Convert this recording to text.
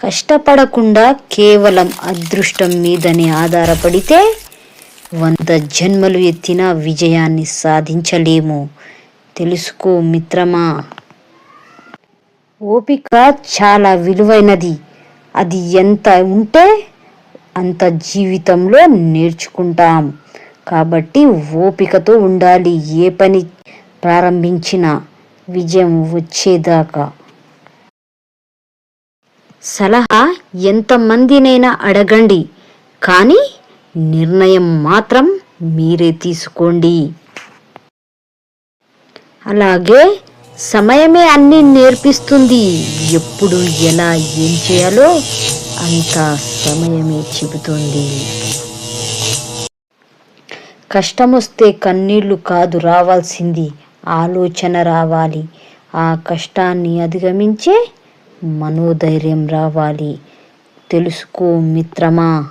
కష్టపడకుండా కేవలం అదృష్టం మీదనే ఆధారపడితే వంద జన్మలు ఎత్తిన విజయాన్ని సాధించలేము. తెలుసుకో మిత్రమా. ఓపిక చాలా విలువైనది. అది ఎంత ఉంటే అంత జీవితంలో నేర్చుకుంటాం. కాబట్టి ఓపికతో ఉండాలి. ఏ పని ప్రారంభించినా విజయం వచ్చేదాకా. సలహా ఎంతమందినైనా అడగండి కానీ నిర్ణయం మాత్రం మీరే తీసుకోండి. అలాగే సమయమే అన్ని నేర్పిస్తుంది. ఎప్పుడు ఎలా ఏం చేయాలో అంతా సమయమే చెబుతుంది. కష్టం వస్తే కన్నీళ్ళు కాదు రావాల్సింది ఆలోచన రావాలి. ఆ కష్టాన్ని అధిగమించే మనోధైర్యం రావాలి. తెలుసుకో మిత్రమా.